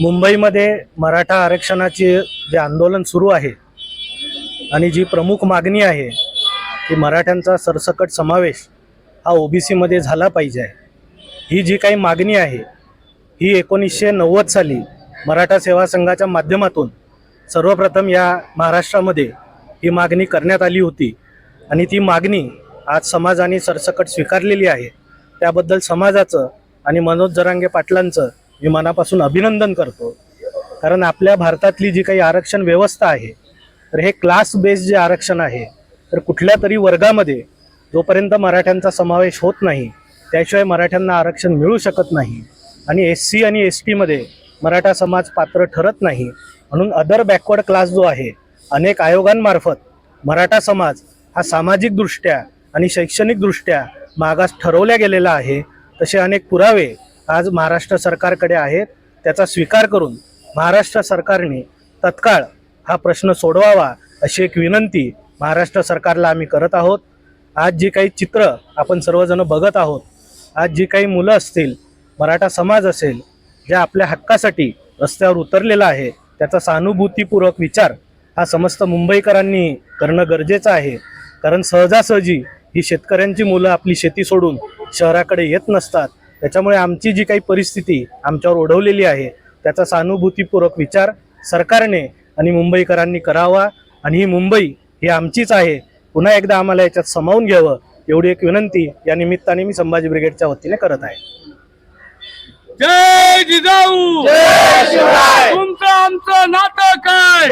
मुंबईमध्ये मराठा आरक्षणाचे जे आंदोलन सुरू आहे आणि जी प्रमुख मागणी आहे की मराठ्यांचा सरसकट समावेश हा ओबीसीमध्ये झाला पाहिजे ही जी काही मागणी आहे ही एकोणीसशे नव्वद साली मराठा सेवा संघाच्या माध्यमातून सर्वप्रथम या महाराष्ट्रामध्ये ही मागणी करण्यात आली होती आणि ती मागणी आज समाजाने सरसकट स्वीकारलेली आहे. त्याबद्दल समाजाचं आणि मनोज जरांगे पाटलांचं मी मनापासून अभिनंदन करतो. कारण आपल्या भारतातली जी काही आरक्षण व्यवस्था आहे तर हे क्लास बेस्ड जे आरक्षण आहे तर कुठल्या तरी वर्गामध्ये जोपर्यंत मराठ्यांचा समावेश होत नाही त्याशिवाय मराठ्यांना आरक्षण मिळू शकत नाही. आणि एस सी आणि एस टीमध्ये मराठा समाज पात्र ठरत नाही. म्हणून अदर बॅकवर्ड क्लास जो आहे अनेक आयोगांमार्फत मराठा समाज हा सामाजिकदृष्ट्या आणि शैक्षणिकदृष्ट्या मागास ठरवल्या गेलेला आहे. तसे अनेक पुरावे आज महाराष्ट्र सरकारकडे आहेत त्याचा स्वीकार करून महाराष्ट्र सरकारने तत्काळ हा प्रश्न सोडवावा अशी एक विनंती महाराष्ट्र सरकारला आम्ही करत आहोत. आज जी काही चित्र आपण सर्वजण बघत आहोत आज जी काही मुलं असतील मराठा समाज असेल ज्या आपल्या हक्कासाठी रस्त्यावर उतरलेला आहे त्याचा सहानुभूतीपूर्वक विचार हा समस्त मुंबईकरांनी करणं गरजेचं आहे. कारण सहजासहजी ही शेतकऱ्यांची मुलं आपली शेती सोडून शहराकडे येत नसतात. त्याच्यामुळे आमची जी काही परिस्थिती आमच्यावर ओढवलेली आहे त्याचा सहानुभूतीपूर्वक विचार सरकारने आणि मुंबईकरांनी करावा आणि ही मुंबई ही आमचीच आहे. पुन्हा एकदा आम्हाला याच्यात सामावून घ्यावं एवढी एक विनंती या निमित्ताने मी संभाजी ब्रिगेडच्या वतीने करत आहे. जय जिजाऊ! तुमचं आमचं नातं काय?